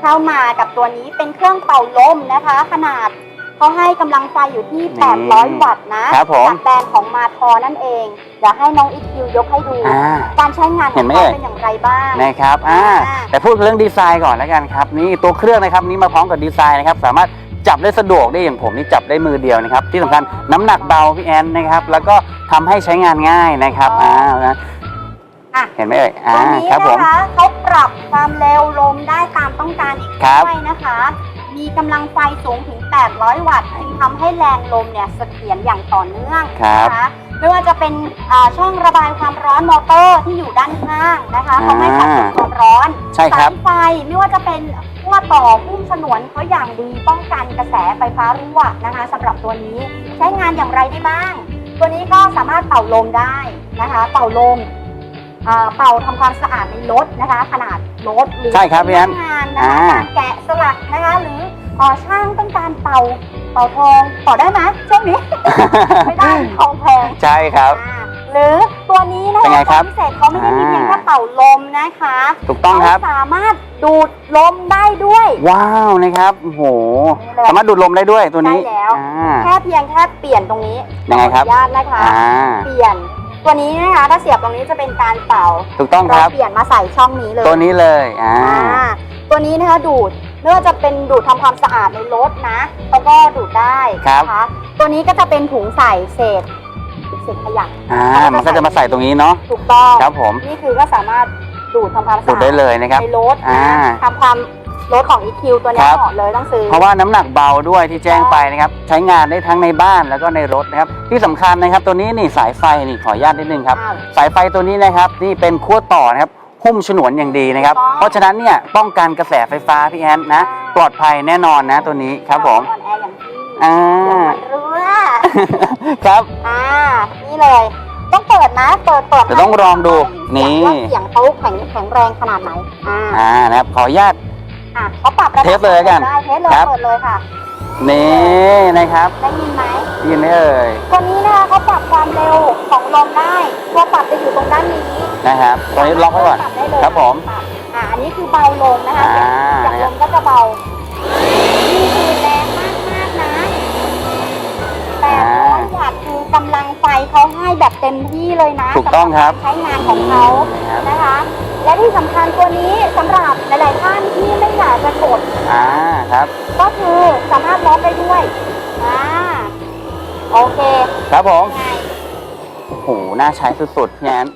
เข้ามากับตัวนี้เป็นเครื่องเป่าลมนะคะ ขนาดเขาให้กำลังไฟอยู่ที่นี่800 วัตต์นะครับผม จากแบรนด์ของมาทอนั่นเองเดี๋ยวให้น้องอีคิวยกให้ดู อ่า การใช้งานขเห็อนงไหมเขาเอ่ย เป็นอย่างไรบ้าง นะครับอ่าอ่า แต่พูดเรื่องดีไซน์ก่อนแล้วกันครับ นี่ตัวเครื่องนะครับนี่มาพร้อมกับดีไซน์นะครับ สามารถจับได้สะดวกได้อย่างผมนี่จับได้มือเดียวนะครับ ที่สำคัญน้ำหนักเบาพี่แอนนะครับ แล้วก็ทำให้ใช้งานง่ายนะครับอ่านะ อะเห็นไหมเอ่ยอ่าตัวนี้ครับผม นะคะเขาปรับความเร็วลมได้ตามต้องการอีกครับ ด้วยนะคะ มีกำลังไฟสูงถึง 800 วัตต์จึงทำให้แรงลมเนี่ยเสถียรอย่างต่อเนื่องครับ นะคะไม่ว่าจะเป็นอ่าช่องระบายความร้อนมอเตอร์ที่อยู่ด้านข้างนะคะเขาไม่สะสมความร้อน ใช่คสารับยไฟไม่ว่าจะเป็นขั้วต่อพุ่มฉนวนเขาอย่างดีป้องกันกระแสไฟฟ้ารั่วนะคะสำหรับตัวนี้ใช้งานอย่างไรได้บ้าง ตัวนี้ก็สามารถเป่าลมได้นะคะ เป่าลมอ่า เป่าทำความสะอาดในรถนะคะ ขนาดรถหรือใช่ครับพี่แอนงานนะคะอ่าการแกะสลักนะคะหรือเอ่อช่างต้องการเป่าเป่าทองเป่าได้ไหมช่วงนี้ ไม่ได้ทองแพงใช่ครับอ่าหรือตัวนี้นะเป็นไงคะครับวามพิเศษเขาไม่ได้มีเพียงแค่อ่าเป่าลมนะคะ ถูกต้องครับเขาสามารถดูดลมได้ด้วย ว้าวนะครับโอ้โหนี่เลยสามารถดูดลมได้ด้วยตัวนี้ใช่แล้วอ่าแค่เพียงแค่เปลี่ยนตรงนี้ยังไงครับขออนุญาตนะคะอ่าเปลี่ยน ตัวนี้นะคะถ้าเสียบตรงนี้จะเป็นการเป่าถูกต้องคเรารับ เปลี่ยนมาใส่ช่องนี้เลยตัวนี้เลยอ่าอ่าตัวนี้นะคะดูดไม่ว่าจะเป็นดูดทำความสะอาดในรถนะเขาก็ดูดได้ครับนะคะตัวนี้ก็จะเป็นถุงใส่เศษเศษขยะ อ่ามันก็จะมาใส่ตรงนี้เนาะถูกต้อง ครับผมนี่คือก็สามารถดูดทำความดูสะดอาได้ดเลยนะครับ ในรถอ่า นะทำความ รถของ EQ ตัวเนี้ยครับเหมาะเลยต้องซื้อ เพราะว่าน้ำหนักเบาด้วยที่แจ้งไปนะครับ ใช้งานได้ทั้งในบ้านแล้วก็ในรถนะครับ ที่สำคัญนะครับ ตัวนี้นี่สายไฟนี่ขออนุญาตนิดนึงครับอ้าวสายไฟตัวนี้นะครับนี่เป็นขั้วต่อนะครับหุ้มฉนวนอย่างดีนะครับถูกต้องเพราะฉะนั้นเนี่ยป้องกันกระแสไฟฟ้าพี่แอนนะ ปลอดภัยแน่นอนนะตัวนี้ครับผมอ่อนแออย่างที่อ่าเดี๋ยวมันรั่วครับอ่านี่เลยต้องเปิดนะเปิดเปิดเดี๋ยวต้องลองดูนี่นี่เสียงเขาแข็งแข็งแรงขนาดไหนอ่าอ่านะครับขออนุญาต อะเขาปรับระดับเทสเลยแล้วกันได้เทสเลยครับ เปิดเลยค่ะนี่นะครับได้ยินไหมได้ยินไหมเอ่ยตัวนี้นะคะเขาปรับความเร็วของลมได้ตัวปรับจะอยู่ตรงด้านนี้นะครับตัวนี้ล็อกไว้ก่อนปรับได้เลยครับผม ปรับอ่าอันนี้คือเบาลงนะคะอ่าจากลมก็จะเบานี่คือแรงมากมากๆนะแต่ร้อยวัตต์คือกำลังไฟเขาให้แบบเต็มที่เลยนะถูกต้องครับ สำหใช้งานของเขานะครับ นะคะ และที่สำคัญตัวนี้สำหรับหลาย ๆ ท่านที่ไม่อยากจะกด อ่าครับ ก็คือสามารถล็อกได้ด้วยอ่าโอเคครับผม ไง โอ้โหน่าใช้สุดๆพี่แอน